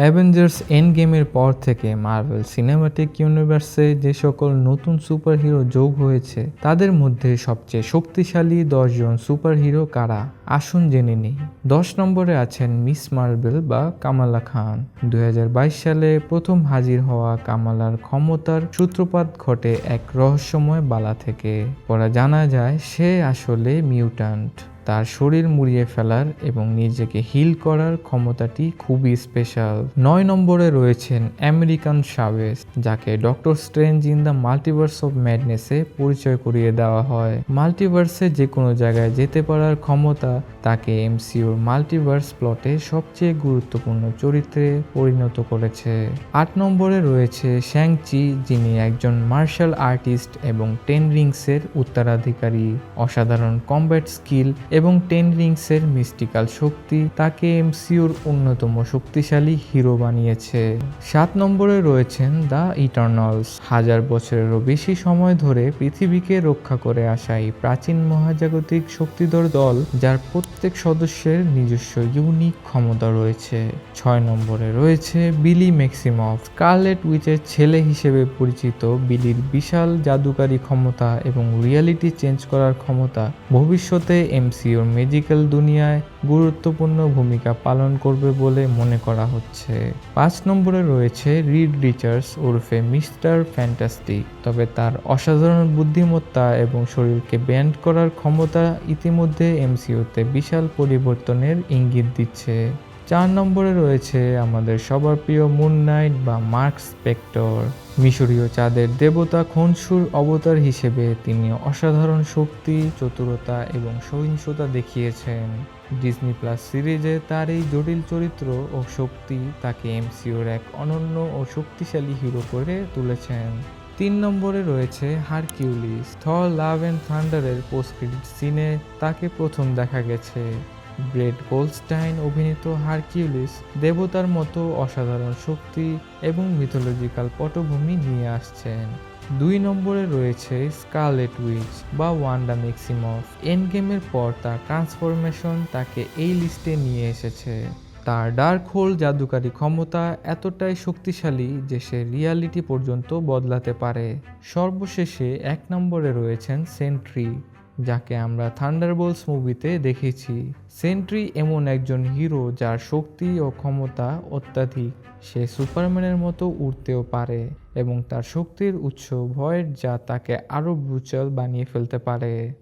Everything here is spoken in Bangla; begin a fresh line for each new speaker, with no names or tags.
অ্যাভেঞ্জার্স এন্ড গেমের পর থেকে মার্ভেল সিনেমাটিক ইউনিভার্সে যে সকল নতুন সুপারহিরো যোগ হয়েছে, তাদের মধ্যে সবচেয়ে শক্তিশালী দশজন সুপারহিরো কারা? আসুন জেনে নিই। দশ নম্বরে আছেন মিস মার্বেল বা কামালা খান দু হাজার বাইশ সালে প্রথম হাজির হওয়া কামালার ক্ষমতার সূত্রপাত ঘটে এক রহস্যময় বালা থেকে। পরে জানা যায়, সে আসলে মিউট্যান্ট। তার শরীর মুড়িয়ে ফেলার এবং নিজেকে হিল করার ক্ষমতাটি খুবই স্পেশাল নয় নম্বরে রয়েছেন আমেরিকান সাবেস, যাকে Doctor Strange in the Multiverse of ম্যাডনেসে পরিচয় করিয়ে দেওয়া হয়। মাল্টিভার্সে যে কোনো জায়গায় যেতে পারার ক্ষমতা তাকে এমসিউর মাল্টিভার্স প্লটে সবচেয়ে গুরুত্বপূর্ণ চরিত্রে পরিণত করেছে। আট নম্বরে রয়েছে শ্যাংচি যিনি একজন মার্শাল আর্টিস্ট এবং টেন রিংসের উত্তরাধিকারী। অসাধারণ কমব্যাট স্কিল এবং টেন রিংসের মিস্টিক্যাল শক্তি তাকে এমসিউর অন্যতম শক্তিশালী হিরো বানিয়েছে। সাত নম্বরে রয়েছেন দ্য ইটার্নালস। হাজার বছরেরও বেশি সময় ধরে পৃথিবীকে রক্ষা করে আসা এই প্রাচীন মহাজাগতিক শক্তিধর দল, যার প্রত্যেক সদস্যের নিজস্ব ইউনিক ক্ষমতা রয়েছে। ছয় নম্বরে রয়েছে বিলি ম্যাক্সিমফ। কার্লেট উইচের ছেলে হিসেবে পরিচিত বিলির বিশাল জাদুকারী ক্ষমতা এবং রিয়ালিটি চেঞ্জ করার ক্ষমতা ভবিষ্যতে এমসিওর মেডিকেল দুনিয়ায় গুরুত্বপূর্ণ ভূমিকা পালন করবে বলে মনে করা হচ্ছে। পাঁচ নম্বরে রয়েছে রিড রিচার্স ওরফে মিস্টার ফ্যান্টাস্টিক তবে তার অসাধারণ বুদ্ধিমত্তা এবং শরীরকে ব্যান্ড করার ক্ষমতা ইতিমধ্যে এমসিওতে বিশাল পরিবর্তনের ইঙ্গিত দিচ্ছে। চার নম্বরে রয়েছে আমাদের সবার প্রিয় মুন নাইট বা মার্ক স্পেক্টর মিশরীয় চাঁদের দেবতা খনসুর অবতার হিসেবে তিনি অসাধারণ শক্তি, চতুরতা এবং সহিংসতা দেখিয়েছেন। ডিজনি প্লাস সিরিজে তার এই জটিল চরিত্র ও শক্তি তাকে এমসিওর এক অনন্য ও শক্তিশালী হিরো করে তুলেছেন। তিন নম্বরে রয়েছে হারকিউলিস থর লাভ অ্যান্ড থান্ডারের পোস্ট ক্রেডিট সিনে তাকে প্রথম দেখা গেছে। ব্রেড গোল্ডস্টাইন অভিনীত হারকিউলিস দেবতার মতো অসাধারণ শক্তি এবং মিথোলজিক্যাল পটভূমি নিয়ে আসছেন। দুই নম্বরে রয়েছে স্কারলেট উইচ বা ওয়ান্ডা ম্যাক্সিমফ এন্ড গেমের পর তার ট্রান্সফরমেশন তাকে এই লিস্টে নিয়ে এসেছে। তার ডার্ক হোল জাদুকারী ক্ষমতা এতটাই শক্তিশালী যে সে রিয়ালিটি পর্যন্ত বদলাতে পারে। সর্বশেষে এক নম্বরে রয়েছেন সেন্ট্রি যাকে আমরা থান্ডারবোলস মুভিতে দেখেছি। সেন্ট্রি এমন একজন হিরো যার শক্তি ও ক্ষমতা অত্যাধিক। সে সুপারম্যানের মতো উড়তেও পারে এবং তার শক্তির উৎস ভয়ের যা তাকে আরও ব্রুচাল বানিয়ে ফেলতে পারে।